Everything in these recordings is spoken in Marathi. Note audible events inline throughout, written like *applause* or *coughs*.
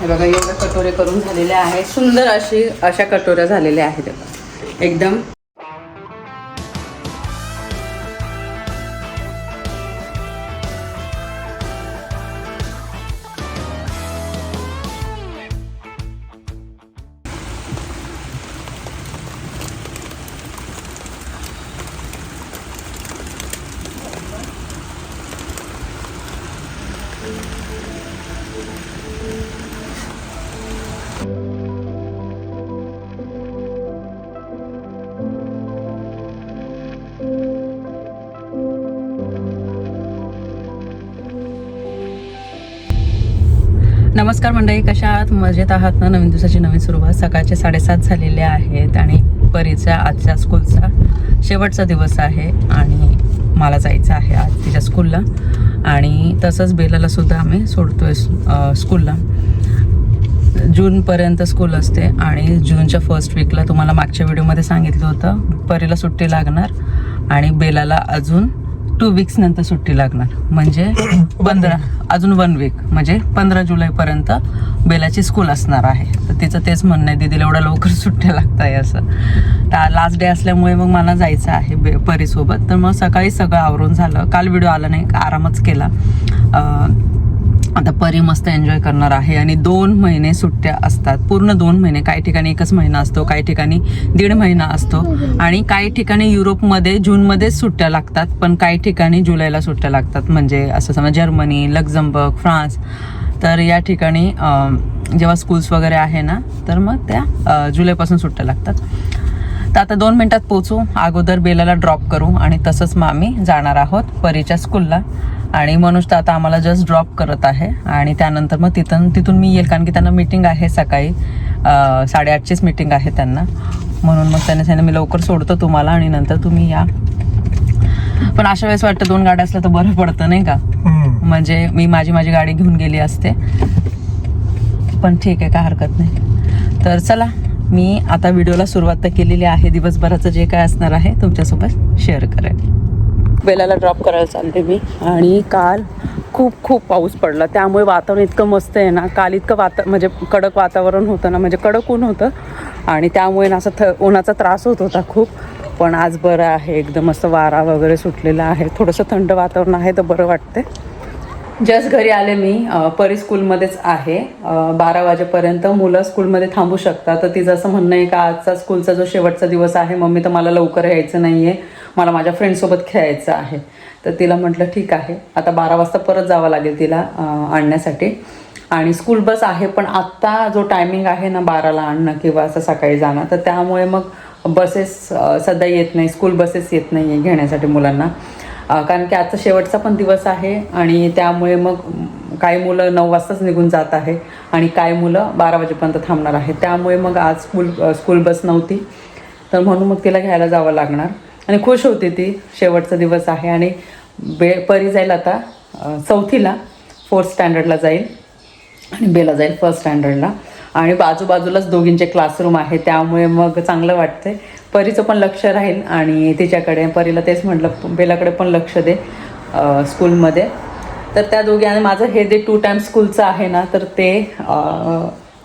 हे बघा एवढ्या कटोरे करून झालेले आहेत. सुंदर अशी अशा कटोऱ्या झालेल्या आहेत. एकदम नमस्कार मंडळी कशा आहात? मजेत आहात ना? नवीन दिवसाची नवीन सुरुवात. सकाळचे साडेसात झालेले आहेत आणि परीच्या आजच्या स्कूलचा शेवटचा दिवस आहे आणि मला जायचं आहे आज तिच्या स्कूलला. आणि तसंच बेलाला सुद्धा आम्ही सोडतोय अं, स्कूलला. जूनपर्यंत स्कूल असते आणि जूनच्या फर्स्ट वीकला तुम्हाला मागच्या व्हिडिओमध्ये सांगितलं होतं परीला सुट्टी लागणार आणि बेलाला अजून टू वीक्स नंतर सुट्टी लागणार. म्हणजे *coughs* पंधरा अजून वन वीक म्हणजे पंधरा जुलैपर्यंत बेलाची स्कूल असणार आहे. तर तिचं तेच म्हणणं आहे दीदीला एवढ्या लवकर सुट्ट्या लागत आहे असं. तर लास्ट डे असल्यामुळे मग मला जायचं आहे बे परीसोबत. तर मग सकाळी सगळं आवरून झालं. काल व्हिडिओ आला नाही आरामच केला. आता परी मस्त एन्जॉय करणार आहे आणि दोन महिने सुट्ट्या असतात. पूर्ण दोन महिने. काही ठिकाणी एकच महिना असतो काही ठिकाणी दीड महिना असतो. आणि काही ठिकाणी युरोपमध्ये जूनमध्येच सुट्ट्या लागतात पण काही ठिकाणी जुलैला सुट्ट्या लागतात. म्हणजे असं समजा जर्मनी लक्झमबर्ग फ्रान्स. तर या ठिकाणी जेव्हा स्कूल्स वगैरे आहे ना तर मग त्या जुलैपासून सुट्ट्या लागतात. तर आता दोन मिनटात पोचू अगोदर बेलाला ड्रॉप करू आणि तसंच मग आम्ही जाणार आहोत परीच्या स्कूलला आणि मनोज तर आता आम्हाला जस्ट ड्रॉप करत आहे. आणि त्यानंतर मग तिथून तिथून मी येईल कारण की त्यांना मीटिंग आहे सकाळी. साडेआठचीच मीटिंग आहे त्यांना. म्हणून मग त्याने सांगितलं मी लवकर सोडतो तुम्हाला आणि नंतर तुम्ही या. पण अशा वेळेस वाटतं दोन गाड्या असल्या तर बरं पडतं नाही का? म्हणजे मी माझी माझी गाडी घेऊन गेली असते. पण ठीक आहे काय हरकत नाही. तर चला मी आता व्हिडिओला सुरुवात तर केलेली आहे. दिवसभराचं जे काय असणार आहे तुमच्यासोबत शेअर करेन. बेलाला ड्रॉप करायला चालते मी. आणि काल खूप खूप पाऊस पडला. त्यामुळे वातावरण इतकं मस्त आहे ना. काल इतकं वाता म्हणजे कडक वातावरण होतं ना. म्हणजे कडक ऊन होतं. आणि त्यामुळे ना असं थ उन्हाचा त्रास होत होता खूप. पण आज बरं आहे. एकदम असं वारा वगैरे सुटलेला आहे. थोडंसं थंड वातावरण आहे तर बरं वाटते जस्ट घरी आले मी परी स्कूलमध्येच आहे. बारा वाजेपर्यंत मुलं स्कूलमध्ये थांबू शकतात. तर तिचं असं म्हणणं आहे का आजचा स्कूलचा जो शेवटचा दिवस आहे मम्मी तर मला लवकर यायचं नाही आहे मला माझ्या फ्रेंडसोबत खेळायचं आहे. तर तिला म्हटलं ठीक आहे. आता बारा वाजता परत जावं लागेल तिला आणण्यासाठी. आणि स्कूल बस आहे पण आत्ता जो टायमिंग आहे ना बाराला आणणं किंवा असं सकाळी जाणं तर त्यामुळे मग बसेस सध्या येत नाही. स्कूल बसेस येत नाही आहे घेण्यासाठी मुलांना. कारण की आजचा शेवटचा पण दिवस आहे आणि त्यामुळे मग काही मुलं नऊ वाजताच निघून जात आहे आणि काही मुलं बारा वाजेपर्यंत थांबणार आहे त्यामुळे मग आज स्कूल स्कूल बस नव्हती. तर म्हणून मग तिला घ्यायला जावं लागणार. आणि खुश होती ती शेवटचा दिवस आहे आणि बे परी जाईल आता चौथीला फोर्थ स्टँडर्डला जाईल. आणि बेला जाईल फर्स्ट स्टँडर्डला आणि बाजूबाजूलाच दोघींचे क्लासरूम आहे त्यामुळे मग चांगलं वाटतंय. परीचं पण लक्ष राहील आणि तिच्याकडे परीला तेच म्हटलं बेलाकडे पण लक्ष दे स्कूलमध्ये तर त्या दोघी आणि माझं हे जे टू टाइम स्कूलचं आहे ना तर ते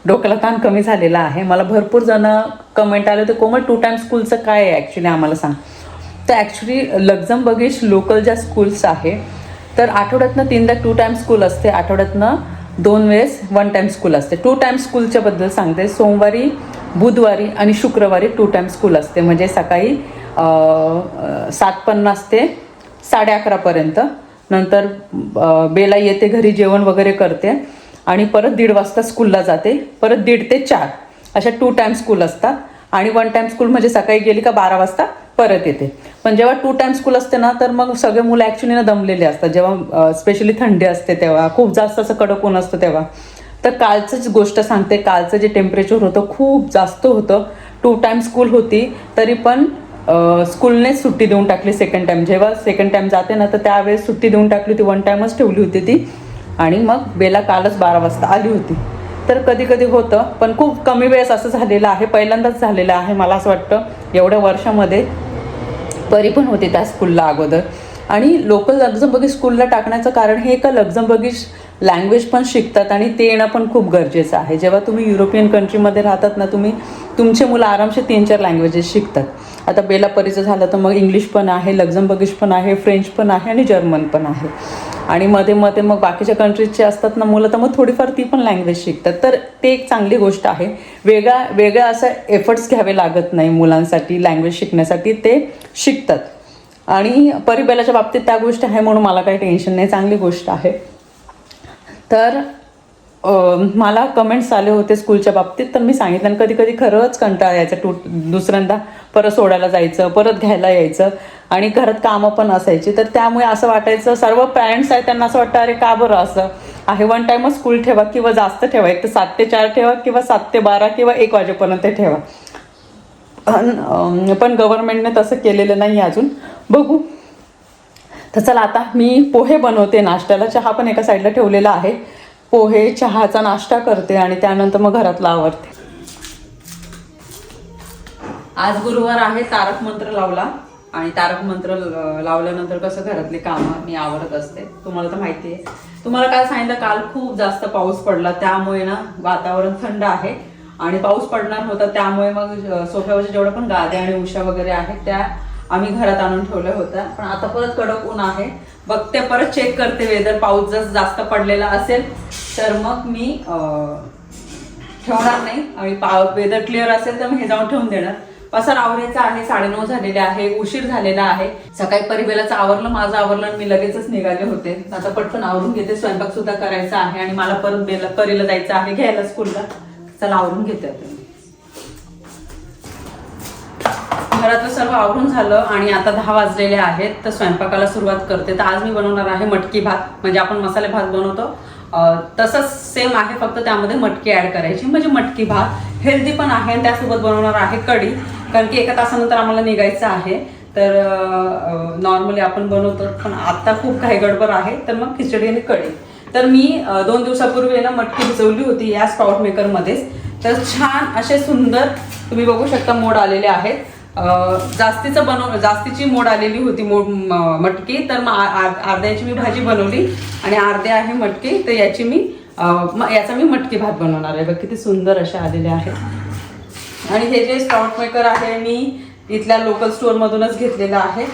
डोक्याला ताण कमी झालेला आहे. मला भरपूर जण कमेंट आले होते कोमल टू टाइम स्कूलचं काय आहे ॲक्च्युली आम्हाला सांग. तर ॲक्च्युली लक्झमबर्गिश लोकल ज्या स्कूल्स आहे तर आठवड्यातनं तीनदा टू टाइम स्कूल असते. आठवड्यातनं दोन वेळेस वन टाईम स्कूल असते. टू टाईम स्कूलच्याबद्दल सांगते. सोमवारी बुधवारी आणि शुक्रवारी टू टाईम स्कूल असते. म्हणजे सकाळी सात पन्नास ते साडे अकरापर्यंत नंतर बेला येते घरी जेवण वगैरे करते आणि परत दीड वाजता स्कूलला जाते. परत दीड ते चार अशा टू टाईम स्कूल असतात. आणि वन टाईम स्कूल म्हणजे सकाळी गेली का बारा वाजता परत येते. पण जेव्हा टू टाइम स्कूल असते ना तर मग सगळे मुलं ॲक्च्युली ना दमलेले असतात. जेव्हा स्पेशली थंडी असते तेव्हा खूप जास्त असं कडक ऊन असतं तेव्हा. तर कालचंच गोष्ट सांगते. कालचं जे टेम्परेचर होतं खूप जास्त होतं. टू टाइम स्कूल होती तरी पण स्कूलने सुट्टी देऊन टाकली सेकंड टाइम जेव्हा सेकंड टाइम जाते ना तर त्यावेळेस सुट्टी देऊन टाकली होती. वन टाइमच ठेवली होती ती. आणि मग बेला कालच बारा वाजता आली होती. तर कधी कधी होतं पण खूप कमी वेळेस असं झालेलं आहे. पहिल्यांदाच झालेलं आहे मला असं वाटतं. एवढ्या वर्षामध्ये तरी पण होते त्या स्कूलला अगोदर. आणि लोकल लक्झमबर्गी स्कूलला टाकण्याचं कारण हे का लक्झमबर्गी लँग्वेज पण शिकतात आणि ते येणं पण खूप गरजेचं आहे. जेव्हा तुम्ही युरोपियन कंट्रीमध्ये राहतात ना तुम्ही तुमचे मुलं आरामसे तीन चार लँग्वेजेस शिकतात. आता बेलापरीचं झालं तर मग इंग्लिश पण आहे लक्झमबर्गिश पण आहे फ्रेंच पण आहे आणि जर्मन पण आहे. आणि मध्ये मध्ये मग बाकीच्या कंट्रीजचे असतात ना मुलं तर मग थोडीफार ती पण लँग्वेज शिकतात. तर ते एक चांगली गोष्ट आहे. वेगळा वेगळा असं एफर्ट्स घ्यावे लागत नाही मुलांसाठी लँग्वेज शिकण्यासाठी ते शिकतात. आणि परिबेलाच्या बाबतीत त्या गोष्टी आहे म्हणून मला काही टेन्शन नाही. चांगली गोष्ट आहे. तर मला कमेंट्स आले होते स्कूलच्या बाबतीत तर मी सांगितलं आणि कधी कधी खरंच कंटाळा यायचा. टू दुसऱ्यांदा परत सोडायला जायचं परत घ्यायला यायचं आणि घरात कामं पण असायची. तर त्यामुळे असं वाटायचं सर्व पॅरेंट्स आहेत त्यांना असं वाटतं अरे का बरं असं? आहे वन टाईमच स्कूल ठेवा किंवा जास्त ठेवा. एक तर सात ते चार ठेवा किंवा सात ते बारा किंवा एक वाजेपर्यंत ठेवा. पण पण गव्हर्नमेंटने तसं केलेलं नाही अजून. बघू. तर चला आता मी पोहे बनवते नाश्त्याला. चहा पण एका साईडला ठेवलेला आहे. पोहे चहाचा नाश्ता करते आणि त्यानंतर मग घरातला आवडते आज गुरुवार आहे तारक मंत्र लावला. आणि तारक मंत्र लावल्यानंतर कसं घरातली कामं मी आवडत असते. तुम्हाला तर माहिती आहे. तुम्हाला काय सांगितलं काल खूप जास्त पाऊस पडला. त्यामुळे ना वातावरण थंड आहे. आणि पाऊस पडणार होता त्यामुळे मग अ, सोफ्यावरच्या जेवढ्या पण गाद्या आणि उशा वगैरे आहेत त्या आम्ही घरात आणून ठेवल्या होत्या. पण आता परत कडक ऊन आहे. बघते परत चेक करते वेदर पाऊस जर जास्त पडलेला असेल तर मग मी ठेवणार नाही. आणि पा वेदर क्लिअर असेल तर मी हे जाऊन ठेवून देणार. पसार आवरायचा आहे साडेनऊ झालेले आहे उशीर झालेला आहे. सकाळी परिबेलाचं आवरलं माझं आवरलं आणि मी लगेचच निघाले होते. आता पटकन आवरून घेते स्वयंपाक सुद्धा करायचा आहे आणि मला परत बेला परीला जायचं आहे घ्यायला स्कूलला. चला आवरून घेते आता घरातलं सर्व आवरून झालं आणि आता दहा वाजलेले आहेत तर स्वयंपाकाला सुरुवात करते. तर आज मी बनवणार आहे मटकी भात म्हणजे आपण मसाले भात बनवतो. तसंच सेम आहे फक्त त्यामध्ये मटकी ॲड करायची. म्हणजे मटकी भात हेल्दी पण आहे आणि त्यासोबत बनवणार आहे कढी. कारण की एका तासानंतर आम्हाला निघायचं आहे. तर नॉर्मली आपण बनवतो पण आत्ता खूप काही गडबड आहे. तर मग खिचडी आणि कढी. तर मी दोन दिवसापूर्वी ना मटकी भिजवली होती या स्पाउट मेकरमध्येच तर छान असे सुंदर तुम्ही बघू शकता मोड आलेले आहेत. जास्तीचं बनव जास्तीची मोड आलेली होती मोड मटकी. तर मग अर्ध्याची मी भाजी बनवली आणि अर्धे आहे मटकी. तर याची मी याचा मी मटकी भात बनवणार आहे. बघ किती सुंदर असे आलेले आहेत. आणि हे जे स्पाउट मेकर आहे मी इथल्या लोकल स्टोअरमधूनच घेतलेलं आहे.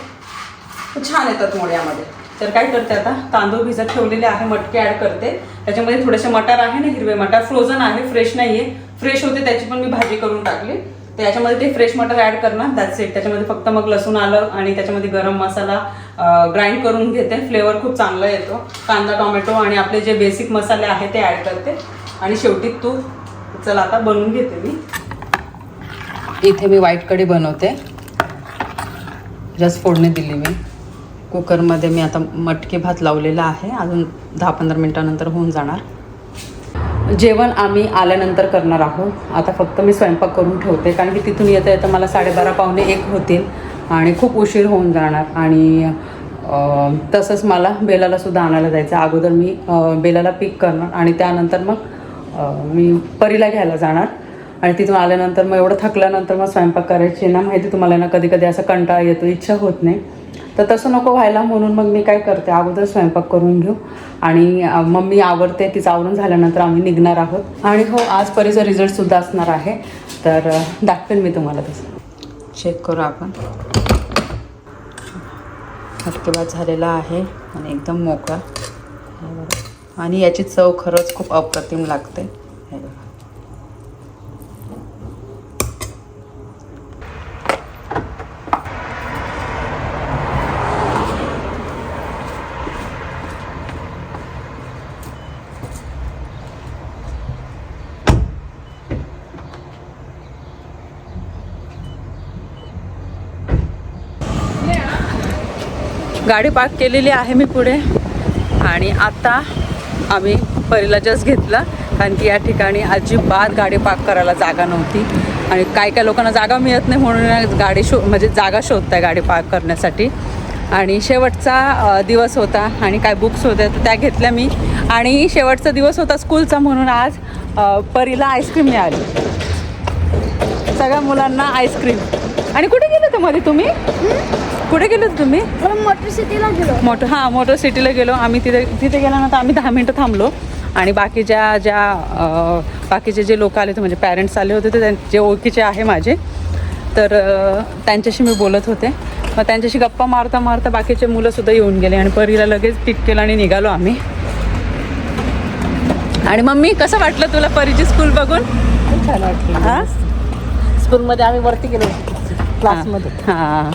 छान येतात मोड यामध्ये. तर काय करते आता? तांदूळ भिजत ठेवलेले आहे मटके ॲड करते. त्याच्यामध्ये थोडेसे मटार आहे ना हिरवे मटार. फ्रोझन आहे फ्रेश नाहीये. फ्रेश होते त्याची पण मी भाजी करून टाकली. तर याच्यामध्ये ते फ्रेश मटर ऍड करणार दॅट्स इट त्याच्यामध्ये फक्त मग लसूण आलं आणि त्याच्यामध्ये गरम मसाला ग्राइंड करून घेते. फ्लेवर खूप चांगला येतो. कांदा टोमॅटो आणि आपले जे बेसिक मसाले आहेत ते ऍड करते. आणि शेवटी तू चला आता बनवून घेते मी. इथे मी व्हाईट कढी बनवते. जस्ट फोडणी दिली मी. कुकरमध्ये मी आता मटके भात लावलेला आहे. अजून दहा पंधरा मिनटानंतर होऊन जाणार. जेवण आम्ही आल्यानंतर करणार आहोत. आता फक्त मी स्वयंपाक करून ठेवते कारण की तिथून येता येतं मला साडेबारा पावणे एक होतील आणि खूप उशीर होऊन जाणार. आणि तसंच मला बेलालासुद्धा आणायला जायचं अगोदर मी बेलाला पिक करणार आणि त्यानंतर मग मी परीला घ्यायला जाणार. आणि तिथून आल्यानंतर मग एवढं थकल्यानंतर मग स्वयंपाक करायची ना माहिती तुम्हाला ना कधी कधी असं कंटाळा येतो इच्छा होत नाही. तर तसं नको व्हायला म्हणून मग मी काय करते अगोदर स्वयंपाक करून घेऊ. आणि मम्मी आवडते तिचं आवरून झाल्यानंतर आम्ही निघणार आहोत. आणि हो आज परीचा रिझल्टसुद्धा असणार आहे. तर दाखवेन मी तुम्हाला तसं. चेक करू आपण. हटकेबाद झालेला आहे आणि एकदम मोकळा. आणि याची चव खरंच खूप अप्रतिम लागते. गाडी पार्क केलेली आहे मी पुढे. आणि आता आम्ही परीला जस्ट घेतलं कारण की या ठिकाणी अजिबात गाडी पार्क करायला जागा नव्हती. आणि काय काय लोकांना जागा मिळत नाही म्हणून गाडी शो म्हणजे जागा शोधत आहे गाडी पार्क करण्यासाठी. आणि शेवटचा दिवस होता आणि काय बुक्स होत्या तर त्या घेतल्या मी. आणि शेवटचा दिवस होता स्कूलचा म्हणून आज परीला आईस्क्रीम मिळाली. सगळ्या मुलांना आईस्क्रीम. आणि कुठे गेले होते मध्ये तुम्ही? कुठे गेले होते तुम्ही? मोटर सिटीला गेलो. मोटर हां मोटर सिटीला गेलो. आम्ही तिथे तिथे गेल्यानंतर आम्ही दहा मिनटं थांबलो. आणि बाकीच्या ज्या बाकीचे जे लोक आले होते म्हणजे पॅरेंट्स आले होते ते जे ओळखीचे आहे माझे तर त्यांच्याशी मी बोलत होते. मग त्यांच्याशी गप्पा मारता मारता बाकीचे मुलंसुद्धा येऊन गेले आणि परीला लगेच पिक केलं आणि निघालो आम्ही. आणि मम्मी कसं वाटलं तुला परीची स्कूल बघून? छान वाटलं. हां? स्कूलमध्ये आम्ही वरती गेलो. क्लासमध्ये. हां.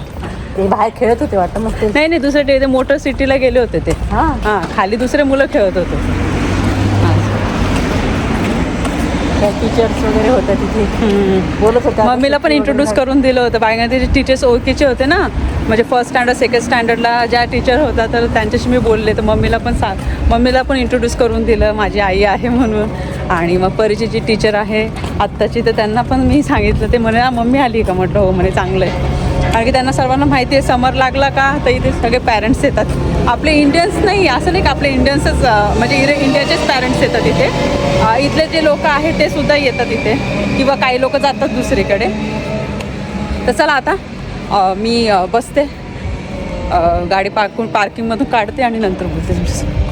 ते बाहेर खेळत होते वाटतं मग ते नाही नाही दुसरे ते ते मोटर सिटीला गेले होते ते. हां. हां खाली दुसरे मुलं खेळत होते. हां. त्या टीचर्स वगैरे होत्या तिथे. हम्म. बोलत होत्या मम्मीला पण इंट्रोड्यूस करून दिलं होतं. बायगा त्याचे टीचर्स ओळखीचे होते ना म्हणजे फर्स्ट स्टँडर्ड सेकंड स्टँडर्डला ज्या टीचर होता तर त्यांच्याशी मी बोलले. तर मम्मीला पण सांग मम्मीला पण इंट्रोड्यूस करून दिलं. माझी आई आहे म्हणून. आणि मग परीची जी टीचर आहे आत्ताची तर त्यांना पण मी सांगितलं. ते म्हणे मम्मी आली का? म्हटलं हो म्हणे चांगलं आहे. कारण की त्यांना सर्वांना माहिती आहे समर लागला का? तर इथे सगळे पॅरेंट्स येतात. आपले इंडियन्स नाही असं नाही का? आपले इंडियन्सच म्हणजे इरे इंडियाचेच पॅरेंट्स येतात इथे. इथले जे लोक आहेत ते सुद्धा येतात इथे. किंवा काही लोक जातात दुसरीकडे. तर चला आता मी बसते. गाडी पार्कून पार्किंगमधून काढते आणि नंतर बोलते तुमच्यासोबत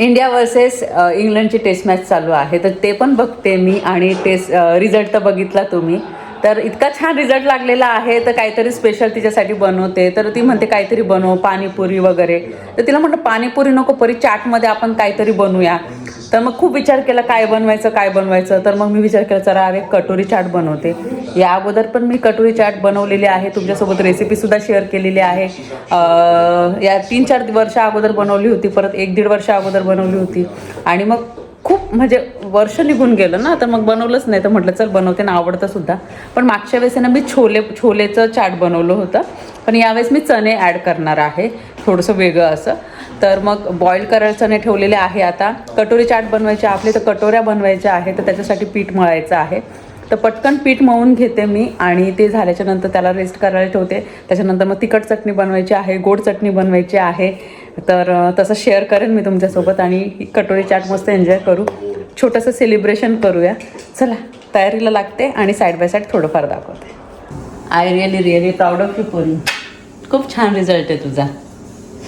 इंडिया वर्सेस इंग्लंडची टेस्ट मॅच चालू आहे. तर ते पण बघते मी आणि टेस्ट रिझल्ट तर बघितला तुम्ही. तर इतका छान रिझल्ट लागलेला आहे तर काहीतरी स्पेशल तिच्यासाठी बनवते. तर ती म्हणते काहीतरी बनव पाणीपुरी वगैरे. तर तिला म्हटलं पाणीपुरी नको परी चाटमध्ये आपण काहीतरी बनवूया. तर मग खूप विचार केला काय बनवायचं काय बनवायचं? तर मग मी विचार केला चला अरे कटोरी चाट बनवते. या अगोदर पण मी कटोरी चाट बनवलेली आहे. तुमच्यासोबत रेसिपीसुद्धा शेअर केलेली आहे. या तीन चार वर्ष अगोदर बनवली होती परत एक दीड वर्ष अगोदर बनवली होती. आणि मग खूप म्हणजे वर्ष निघून गेलं ना तर मग बनवलंच नाही. तर म्हटलं चल बनवते ना आवडतं सुद्धा. पण मागच्या वेळेस ना मी छोले छोलेचं चाट बनवलं होतं. पण यावेळेस मी चणे ॲड करणार आहे. थोडंसं वेगळं असं. तर मग बॉईल करायला चणे ठेवलेले आहे आता. कटोरी चाट बनवायची आपली तर कटोऱ्या बनवायच्या आहे तर त्याच्यासाठी पीठ मळायचं आहे. तर पटकन पीठ मळून घेते मी आणि ते झाल्याच्यानंतर त्याला रेस्ट करायला ठेवते. त्याच्यानंतर मग तिखट चटणी बनवायची आहे गोड चटणी बनवायची आहे. तर तसं शेअर करेन मी तुमच्यासोबत आणि ही कटोरी चाट मस्त एन्जॉय करू. छोटंसं सेलिब्रेशन करूया. चला तयारीला लागते आणि साईड बाय साईड थोडंफार दाखवते. I really really proud of you पोरी खूप छान रिझल्ट आहे तुझा.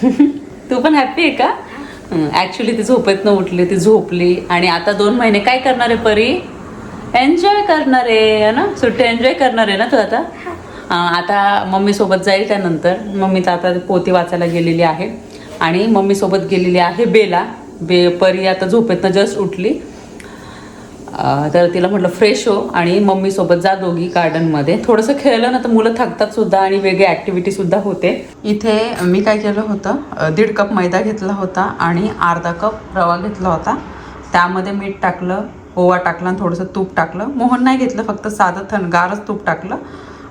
*laughs* तू पण हॅप्पी आहे का? ॲक्च्युली ती झोपेतनं उठली ती झोपली. आणि आता दोन महिने काय करणार आहे परी? एन्जॉय करणार आहे है ना? सुट्टी एन्जॉय करणार आहे ना तू आता? आता मम्मीसोबत जाईल त्यानंतर. मम्मी तर आता पोती वाचायला गेलेली आहे. आणि मम्मीसोबत गेलेली आहे बेला. बे परी आता झोपेतनं जस्ट उठली. तर तिला म्हटलं फ्रेश हो. आणि मम्मीसोबत जा दोघी गार्डनमध्ये थोडंसं खेळलं ना तर मुलं थकतात सुद्धा आणि वेगळी ॲक्टिव्हिटी सुद्धा होते. इथे मी काय केलं होतं दीड कप मैदा घेतला होता आणि अर्धा कप रवा घेतला होता. त्यामध्ये मीठ टाकलं ओवा टाकला आणि थोडंसं तूप टाकलं. मोहन नाही घेतलं फक्त साधं थंडगारच तूप टाकलं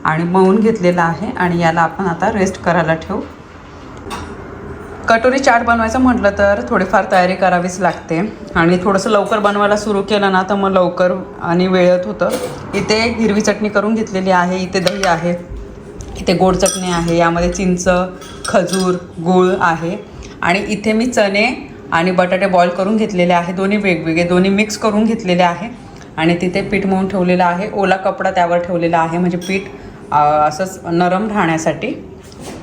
आणि मळून घेतलेलं आहे आणि याला आपण आता रेस्ट करायला ठेवू. कटोरी चाट बनवायचं म्हटलं तर थोडीफार तयारी करावीच लागते. आणि थोडंसं लवकर बनवायला सुरू केलं ना तर मग लवकर आणि वेळत होतं. इथे हिरवी चटणी करून घेतलेली आहे इथे दही आहे इथे गोड चटणी आहे यामध्ये चिंच खजूर गूळ आहे. आणि इथे मी चणे आणि बटाटे बॉईल करून घेतलेले आहे दोन्ही वेगवेगळे दोन्ही मिक्स करून घेतलेले आहे. आणि तिथे पीठ मळून ठेवलेलं आहे ओला कपडा त्यावर ठेवलेला आहे म्हणजे पीठ असंच नरम राहण्यासाठी.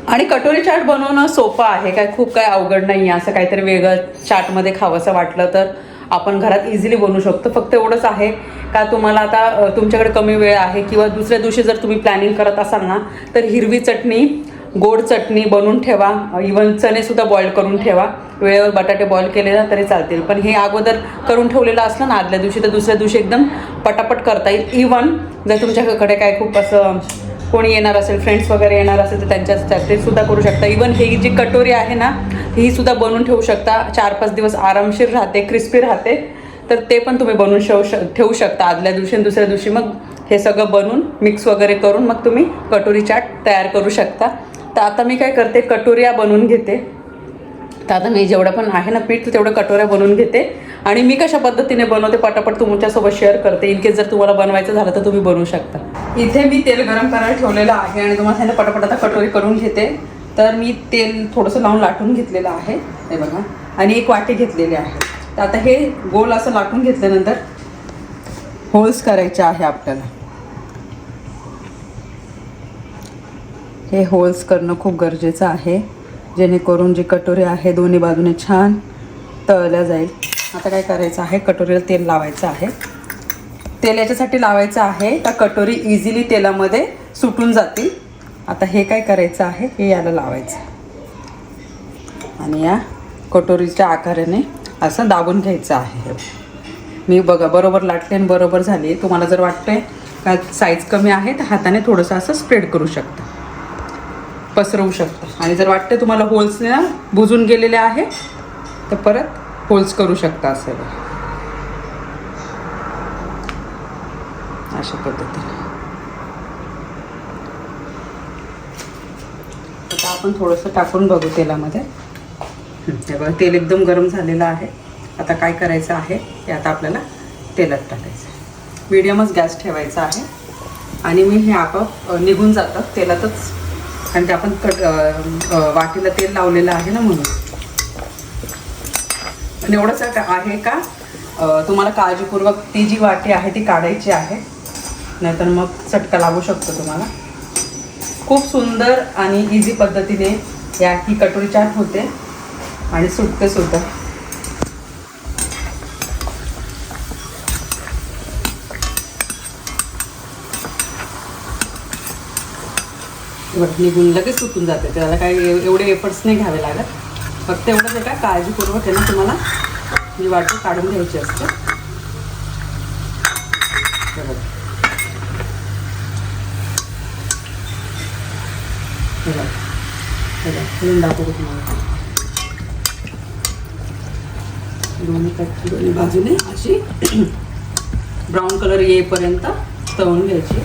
आणि कटोरी चाट बनवणं सोपं आहे. काय खूप काय अवघड नाही आहे. असं काहीतरी वेगळं चाटमध्ये खावंसं वाटलं तर आपण घरात इझिली बनवू शकतो. फक्त एवढंच आहे का तुम्हाला आता तुमच्याकडे कमी वेळ आहे किंवा दुसऱ्या दिवशी जर तुम्ही प्लॅनिंग करत असाल ना तर हिरवी चटणी गोड चटणी बनवून ठेवा. इवन चणेसुद्धा बॉईल करून ठेवा. वेळेवर बटाटे बॉईल केले ना तरी चालतील. पण हे अगोदर करून ठेवलेलं असलं ना आदल्या दिवशी तर दुसऱ्या दिवशी एकदम पटापट करता येईल. इवन जर तुमच्याकडे काय खूप असं कोणी येणार असेल फ्रेंड्स वगैरे येणार असेल तर त्यांच्या ते सुद्धा करू शकता. इवन ही जी कटोरी आहे ना ही सुद्धा बनवून ठेवू शकता. चार पाच दिवस आरामशीर राहते क्रिस्पी राहते. तर ते पण तुम्ही बनवून ठेवू श ठेवू शकता. आदल्या दिवशी आणि दुसऱ्या दिवशी मग हे सगळं बनवून मिक्स वगैरे करून मग तुम्ही कटोरी चाट तयार करू शकता. तर आता मी काय करते कटोऱ्या बनवून घेते. तर आता मी जेवढं पण आहे ना पीठ तेवढं कटोऱ्या बनवून घेते आणि मी कशा पद्धतीने बनवते पटापट तुमच्यासोबत शेअर करते. इनकेस जर तुम्हाला बनवायचं झालं तर तुम्ही बनवू शकता. इथे मी तेल गरम करायला ठेवलेलं आहे आणि तुम्हाला सांगितलं पटापट आता कटोरी करून घेते. तर मी तेल थोडंसं लावून लाटून घेतलेलं आहे. हे बघा. आणि एक वाटी घेतलेली आहे. तर आता हे गोल असं लाटून घेतल्यानंतर होल्स करायचे आहे आपल्याला. हे होल्स करणं खूप गरजेचं आहे. जेणेकरून जी कटोरी आहे दोन्ही बाजूने छान तळल्या जाईल. आता काय करायचं आहे? कटोरीला तेल लावायचं आहे. तेल याच्यासाठी लावायचं आहे का कटोरी इझिली तेलामध्ये सुटून जातील. आता हे काय करायचं आहे? हे याला लावायचं. आणि या कटोरीच्या आकाराने असं दाबून घ्यायचं आहे. मी बघा बरोबर लाटले आणि बरोबर झाली. तुम्हाला जर वाटतंय का साईज कमी आहे तर हाताने थोडंसं असं स्प्रेड करू शकता. पसरवू शकता. आणि जर वाटतं तुम्हाला होल्सने ना बुजून गेलेले आहे तर परत होल्स करू शकता असे अशा पद्धतीने. आता आपण थोडंसं टाकून बघू तेलामध्ये. हे बघा तेल एकदम गरम झालेलं आहे. आता काय करायचं आहे ते आता आपल्याला तेलात टाकायचं आहे. मीडियमच गॅस ठेवायचा आहे. आणि मी हे आपोआप निघून जातं. तेलातच कारण ते आपण कट वाटीला तेल लावलेलं आहे ना म्हणून. पण एवढंच आहे का- तुम्हाला काळजीपूर्वक ती जी वाटी आहे ती काढायची आहे. नाहीतर मग चटका लागू शकतो तुम्हाला. खूप सुंदर आणि इझी पद्धतीने या ही कटोरी चाट होते. आणि सुटते सुद्धा बरं निघून लगेच सुटून जाते. त्याला काही एवढे एफर्ट्स नाही घ्यावे लागत. फक्त एवढंच आहे काळजीपूर्वक आहे ना तुम्हाला ही वाटी काढून घ्यायची असते. दाखवतो तुम्हाला. दोन्ही दोन्ही बाजूने अशी *clears throat* ब्राऊन कलर येईपर्यंत तळून घ्यायची.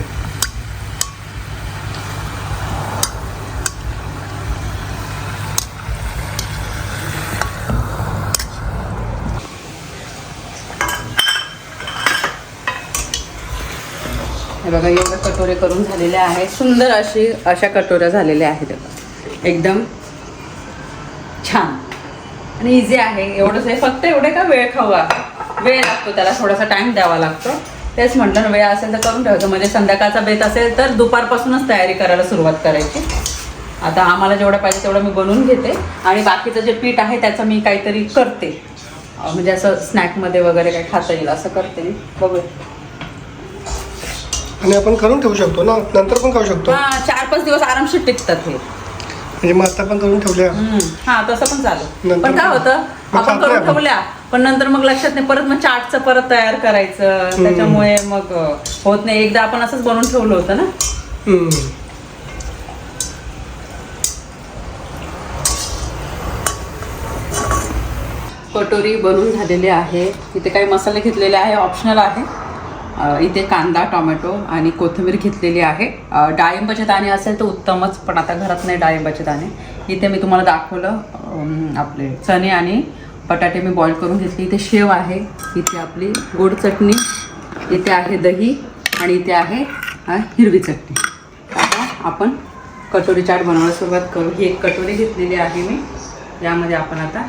हे बघा एवढ्या कटोरे करून झालेले आहेत. सुंदर अशी अशा कटोऱ्या झालेल्या आहेत. एकदम छान. आणि इझी आहे. एवढंच आहे फक्त एवढे का वेळ खाऊ वेळ लागतो त्याला थोडासा टाइम द्यावा लागतो. तेच म्हटलं वेळ असेल तर करून ठेवायचं. म्हणजे संध्याकाळचा बेत असेल तर दुपारपासूनच तयारी करायला सुरुवात करायची. आता आम्हाला जेवढं पाहिजे तेवढं मी बनवून घेते. आणि बाकीचं जे पीठ आहे त्याचं मी काहीतरी करते. म्हणजे असं स्नॅकमध्ये वगैरे काही खाता येईल असं करते मी. बघूया. आणि आपण करून ठेवू शकतो ना? नंतर पण खाऊ शकतो. हा चार पाच दिवस आरामशीर टिकतात हे. म्हणजे मग आता पण करून ठेवल्या. हम्म. हा तसं पण चालू नंतर पण काय मग- होतं? मग आपण करून आपण. ठेवल्या पण नंतर मग लक्षात नाही परत मग चाटचं परत तयार करायचं. त्याच्यामुळे मग अं, होत नाही. एकदा आपण असंच बनवून ठेवलं होतं ना? हम्म. कटोरी बनवून झालेली आहे. इथे काही मसाले घेतलेले आहे. ऑप्शनल आहे. इथे कांदा टोमॅटो आणि कोथिंबीर घेतलेली आहे. डाळिंबचे डाळिंबाचे दाणे असेल तर उत्तमच पण आता घरात नाही डाळिंबाचे दाणे. इथे मी तुम्हाला दाखवलं आपले चणे आणि बटाटे मी बॉईल करून घेतले. इथे शेव आहे इथे आपली गोड चटणी इथे आहे दही आणि इथे आहे हिरवी चटणी. आता आपण कटोरी चाट बनवायला सुरुवात करू. ही एक कटोरी घेतलेली आहे मी. यामध्ये आपण आता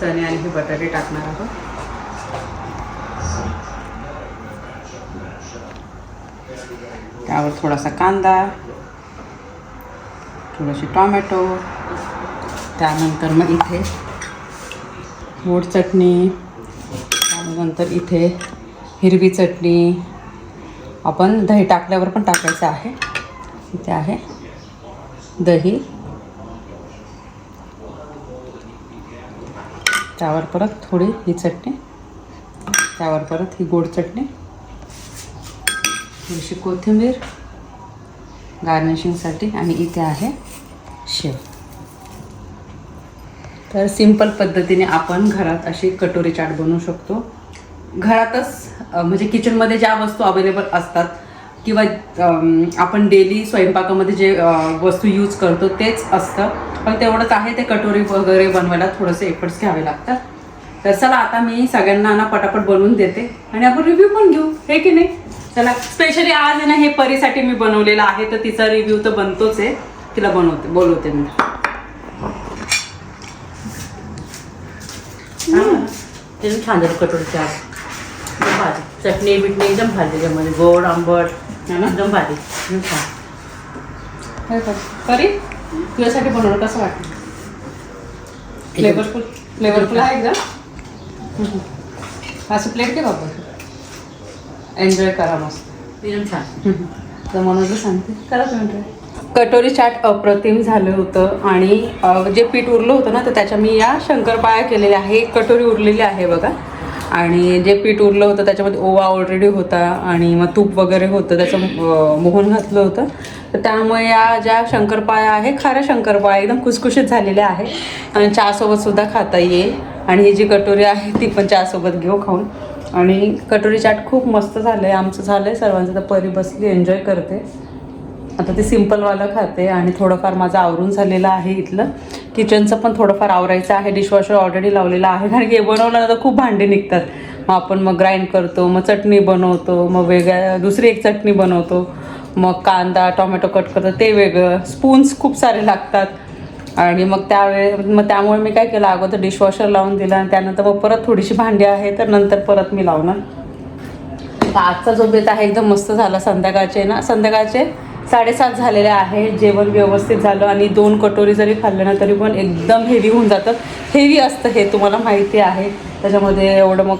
चणे आणि हे बटाटे टाकणार आहोत. त्यावर थोडासा कांदा थोडीशी टॉमॅटो त्यानंतर मग इथे गोड चटणी त्यानंतर इथे हिरवी चटणी. आपण दही टाकल्यावर पण टाकायचं आहे. इथे आहे दही. त्यावर परत थोडी ही चटणी. त्यावर परत ही गोड चटणी. थोडीशी कोथिंबीर गार्निशिंगसाठी आणि इथे आहे शेव. तर सिंपल पद्धतीने आपण घरात अशी कटोरी चाट बनवू शकतो. घरातच म्हणजे किचनमध्ये ज्या वस्तू अवेलेबल असतात किंवा आपण डेली स्वयंपाकामध्ये जे वस्तू यूज करतो तेच असतं. पण तेवढंच आहे ते कटोरी वगैरे बनवायला थोडंसं एफर्ट्स घ्यावे लागतात. तर चला आता मी सगळ्यांना ना पटापट बनवून देते आणि आपण रिव्ह्यू पण घेऊ हे की नाही? चला स्पेशली आज आहे ना हे परीसाठी मी बनवलेलं आहे तर तिचा रिव्ह्यू तर बनतोच आहे. तिला बनवते बोलवते मी. ते छान झालं कटोरीच्या आज भाजी. चटणी बिटणी एकदम भारी त्याच्यामध्ये गोड आंबट? एकदम भारी एकदम छान. तुझ्यासाठी बनवलं कसं वाटलं? फ्लेवरफुल फ्लेवरफुल आहे का? असं प्लेट घे बाबा. एन्जॉय करा मस्त. एकदम छान. *laughs* तर मनोज सांगते. करा तुम्ही try. कटोरी चाट अप्रतिम झालं होतं आणि जे पीठ उरलं होतं ना तर त्याच्या मी या शंकरपाळ्या केलेल्या आहे एक कटोरी उरलेली आहे बघा. आणि जे पीठ उरलं होतं त्याच्यामध्ये ओवा ऑलरेडी होता आणि मग तूप वगैरे होतं त्याचं मोहन घातलं होतं. तर त्यामुळे या ज्या शंकरपाळ्या आहे खाऱ्या शंकरपाळ्या एकदम खुसखुशीत झालेल्या आहे आणि चहासोबत सुद्धा खाता येईल. आणि ही जी कटोरी आहे ती पण चहासोबत घेऊ खाऊन. आणि कटोरी चाट खूप मस्त झालं आहे आमचं झालं आहे सर्वांचं. तर परी बसली एन्जॉय करते. आता ते सिम्पलवालं खाते आणि थोडंफार माझं आवरून झालेलं आहे इथलं. किचनचं पण थोडंफार आवरायचं आहे डिशवॉशर ऑलरेडी लावलेलं आहे कारण की हे बनवलं तर खूप भांडे निघतात. मग आपण मग ग्राइंड करतो मग चटणी बनवतो मग वेगळ्या दुसरी एक चटणी बनवतो. मग कांदा टोमॅटो कट करतो ते वेगळं. स्पून्स खूप सारे लागतात. आणि मग त्यावेळे मग त्यामुळे मी काय केलं अगोदर डिशवॉशर लावून दिलं आणि त्यानंतर मग परत थोडीशी भांडी आहे तर नंतर परत मी लावणार. तर आजचा जो बेत आहे एकदम मस्त झाला संध्याकाळचे ना. संध्याकाळचे साडेसात झालेले आहे. जेवण व्यवस्थित झालं आणि दोन कटोरी जरी खाल्लं ना तरी पण एकदम हेवी होऊन जातं हेवी असतं हे तुम्हाला माहिती आहे. त्याच्यामध्ये एवढं मग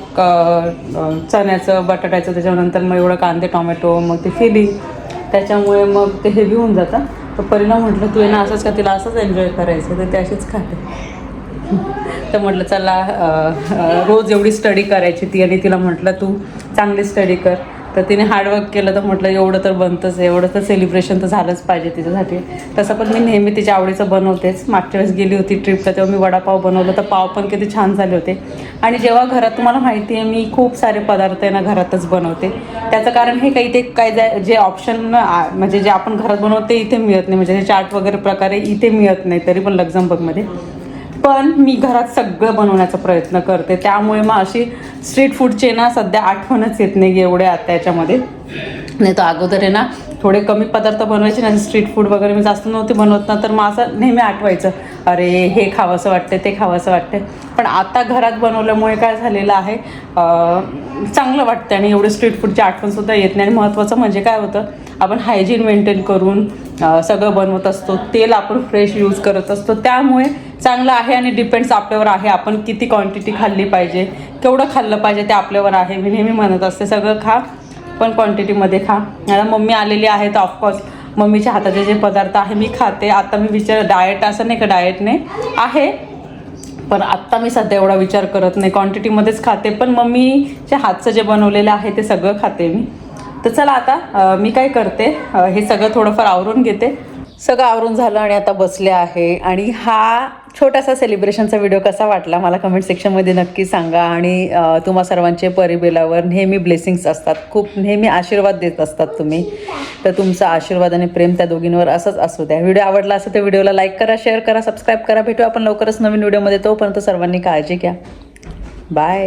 चण्याचं बटाट्याचं त्याच्यानंतर मग एवढं कांदे टोमॅटो मग ते फिलिंग त्याच्यामुळे मग ते हेवी होऊन जातं. तर परिणाम म्हटलं तू आहे ना असंच का तिला असंच एन्जॉय करायचं तर ते अशीच खाते. *laughs* तर म्हटलं चला रोज एवढी स्टडी करायची ती आणि तिला म्हटलं तू चांगली स्टडी कर. तर तिने हार्डवर्क केलं तर म्हटलं एवढं तर बनतंच आहे एवढं तर सेलिब्रेशन तर झालंच पाहिजे तिच्यासाठी. तसं पण मी नेहमी तिच्या आवडीचं बनवतेच. मागच्या वेळेस गेली होती ट्रिपला तेव्हा मी वडापाव बनवलं तर पाव पण किती छान झाले होते. आणि जेव्हा घरात तुम्हाला माहिती आहे मी खूप सारे पदार्थ आहे ना घरातच बनवते. त्याचं कारण हे काही ते काय जे- जे ऑप्शन म्हणजे जे आपण घरात बनवतो ते इथे मिळत नाही. म्हणजे चाट वगैरे प्रकारे इथे मिळत नाही तरी पण लक्झमबर्गमध्ये. पण मी घरात सगळं बनवण्याचा प्रयत्न करते. त्यामुळे मग अशी स्ट्रीट फूडचे ना सध्या आठवणच येत नाही एवढे आता याच्यामध्ये. नाही तर अगोदर आहे ना थोडे कमी पदार्थ बनवायचे ना स्ट्रीट फूड वगैरे मी जास्त नव्हते बनवत ना तर मग असं नेहमी आठवायचं अरे हे खावंसं वाटते ते खावंसं वाटते पण आता घरात बनवल्यामुळे काय झालेलं आहे चांगलं वाटतं आणि एवढे स्ट्रीट फूडची आठवणसुद्धा येत नाही. आणि महत्त्वाचं म्हणजे काय होतं आपण हायजीन मेंटेन करून सगळं बनवत असतो तेल आपण फ्रेश यूज करत असतो. त्यामुळे चांगलं आहे आणि डिपेंड्स आपल्यावर आहे. आपण किती क्वांटिटी खाल्ली पाहिजे केवढं खाल्लं पाहिजे ते आपल्यावर आहे. मी नेहमी म्हणत असते सगळं खा पण क्वांटिटीमध्ये खा. आता मम्मी आलेली आहे तर ऑफकोर्स मम्मीच्या हाताचे जे पदार्थ आहे मी खाते. आता मी विचार डाएट असं नाही का डाएटने आहे. पण आत्ता मी सध्या एवढा विचार करत नाही. क्वांटिटीमध्येच खाते पण मम्मीच्या हातचं जे बनवलेलं आहे ते सगळं खाते मी. तर चला आता मी काय करते? हे सगळं थोडंफार आवरून घेते. सगळं आवरून झालं आणि आता बसले आहे. आणि हा छोटासा सेलिब्रेशनचा व्हिडिओ कसा वाटला? मला कमेंट सेक्शनमध्ये नक्की सांगा. आणि तुम्हा सर्वांचे परिबेलावर नेहमी ब्लेसिंग्स असतात. खूप नेहमी आशीर्वाद देत असतात तुम्ही. तर तुमचा आशीर्वाद आणि प्रेम त्या दोघींवर असंच असू द्या. व्हिडिओ आवडला असेल तर व्हिडिओला लाईक करा शेअर करा सबस्क्राईब करा. भेटू आपण लवकरच नवीन व्हिडिओमध्ये तोपर्यंत सर्वांनी काळजी घ्या. बाय